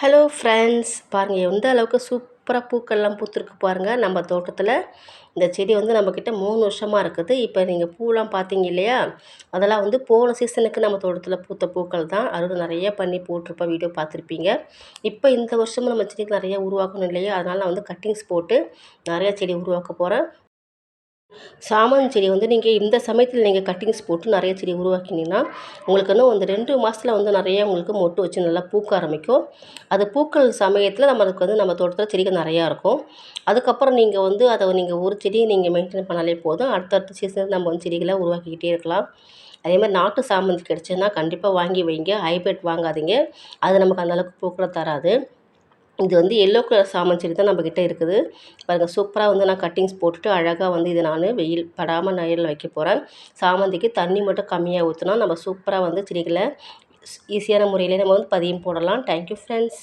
Hello friends பாருங்கள் எந்த அளவுக்கு சூப்பராக பூக்கள்லாம் பூத்துருக்கு பாருங்கள் நம்ம தோட்டத்தில் இந்த செடி வந்து நம்மக்கிட்ட மூணு வருஷமாக இருக்குது. இப்போ நீங்கள் பூலாம் பார்த்தீங்க இல்லையா? அதெல்லாம் வந்து போன சீசனுக்கு நம்ம தோட்டத்தில் பூத்த பூக்கள் தான். அறுவடை நிறைய பண்ணி போட்டிருப்போம் வீடியோ பார்த்துருப்பீங்க. இப்போ இந்த வருஷமும் நம்ம செடிக்கு நிறைய உருவாக்கணும் இல்லையா? அதனால் நான் வந்து கட்டிங்ஸ் போட்டு நிறையா செடி உருவாக்க போகிறேன் சாமந்தி செடி வந்து நீங்கள் இந்த சமயத்தில் நீங்கள் கட்டிங்ஸ் போட்டு நிறைய செடி உருவாக்கினீங்கன்னா உங்களுக்கு இன்னும் வந்து ரெண்டு மாதத்தில் வந்து நிறைய உங்களுக்கு மொட்டு வச்சு நல்லா பூக்க ஆரம்பிக்கும். அது பூக்கள் சமயத்தில் நம்மளுக்கு வந்து நம்ம தோட்டத்தில் செடிகள் நிறையா இருக்கும். அதுக்கப்புறம் நீங்கள் வந்து அதை நீங்கள் ஒரு செடியை நீங்கள் மெயின்டைன் பண்ணாலே போதும். அடுத்தடுத்த சீசனில் நம்ம வந்து செடிகளை உருவாக்கிக்கிட்டே இருக்கலாம். அதே மாதிரி நாட்டு சாமந்தி கிடச்சுன்னா கண்டிப்பாக வாங்கி வைங்க. ஹைபிரிட் வாங்காதீங்க. அது நமக்கு அந்தளவுக்கு பூக்களை தராது. இது வந்து எல்லோ கலர் சாமந்தி செடி தான் நம்மக்கிட்ட இருக்குது. பாருங்கள் சூப்பராக வந்து நான் கட்டிங்ஸ் போட்டுட்டு அழகாக வந்து இதை நான் வெயில் படாமல் நயலில் வைக்க போகிறேன் சாமந்திக்கு தண்ணி மட்டும் கம்மியாக ஊற்றினா நம்ம சூப்பராக வந்து செடிகளை ஈஸியான முறையிலே நம்ம வந்து பதியம் போடலாம். Thank you friends